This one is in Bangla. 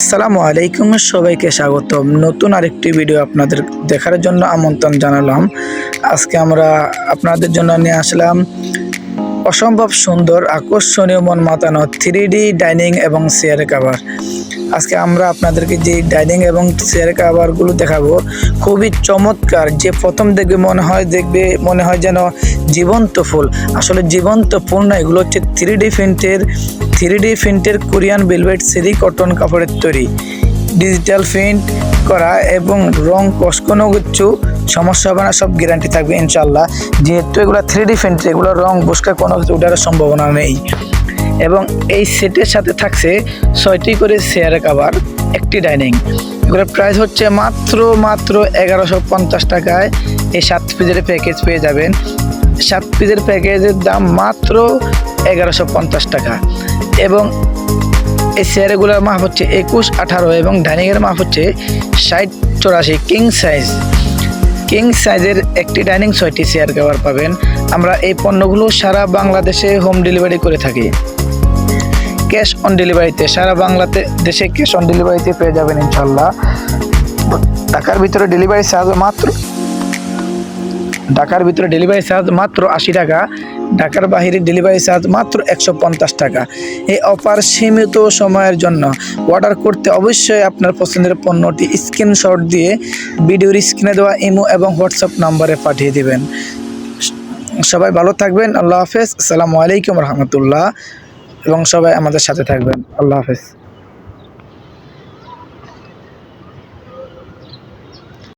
আসসালামু আলাইকুম, সবাইকে স্বাগতম। নতুন আরেকটি ভিডিও আপনাদের দেখার জন্য আমন্ত্রণ জানালাম। আজকে আমরা আপনাদের জন্য নিয়ে আসলাম অসম্ভব সুন্দর, আকর্ষণীয় মন মাতানো থ্রি ডাইনিং এবং চেয়ার কাভার আজকে আমরা আপনাদেরকে যে ডাইনিং এবং চেয়ার কাভারগুলো দেখাবো, খুবই চমৎকার। যে প্রথম দেখবে মনে হয়, দেখবে মনে হয় যেন জীবন্ত ফুল। আসলে জীবন্ত ফুল না, এগুলো হচ্ছে থ্রি ডি প্রিন্টের থ্রি ডি প্রিন্টের কোরিয়ান বেলভেট সিরি কটন কাপড়ের তৈরি। ডিজিটাল প্রিন্ট করা এবং রং কষ কোনো কিছু সমস্যা হবে না, সব গ্যারান্টি থাকবে ইনশাল্লাহ যেহেতু এগুলো থ্রি ডি প্রিন্ট এগুলো রং বসকা কোনো ওঠার সম্ভাবনা নেই। এবং এই সেটের সাথে থাকছে ছয়টি করে চেয়ার কাভার একটি ডাইনিং এগুলোর প্রাইস হচ্ছে মাত্র মাত্র এগারোশো পঞ্চাশ টাকায়। এই সাত পিসের প্যাকেজ পেয়ে যাবেন। সাত পিসের প্যাকেজের দাম মাত্র এগারোশো পঞ্চাশ টাকা। এবং এই চেয়ারগুলোর মাপ হচ্ছে একুশ আঠারো এবং ডাইনিংয়ের মাপ হচ্ছে ষাট চৌরাশি কিং সাইজ কিং সাইজের একটি ডাইনিং ছয়টি চেয়ার কভার পাবেন। আমরা এই পণ্যগুলো সারা বাংলাদেশে হোম ডেলিভারি করে থাকি। ক্যাশ অন ডেলিভারিতে সারা বাংলাতে, দেশে ক্যাশ অন ডেলিভারিতে পেয়ে যাবেন ইনশাল্লাহ। টাকার ভিতরে ডেলিভারি চার্জ মাত্র ঢাকার ভিতরে ডেলিভারি চার্জ মাত্র আশি টাকা, ঢাকার বাহিরে ডেলিভারি চার্জ মাত্র একশো পঞ্চাশ টাকা। এই অফার সীমিত সময়ের জন্য অর্ডার করতে অবশ্যই আপনার পছন্দের পণ্যটি স্ক্রিনশট দিয়ে ভিডিওর স্ক্রিনে দেওয়া ইমো এবং হোয়াটসঅ্যাপ নাম্বারে পাঠিয়ে দিবেন। সবাই ভালো থাকবেন, আল্লাহ হাফেজ, আসসালামু আলাইকুম রহমতুল্লাহ, এবং সবাই আমাদের সাথে থাকবেন, আল্লাহ হাফেজ।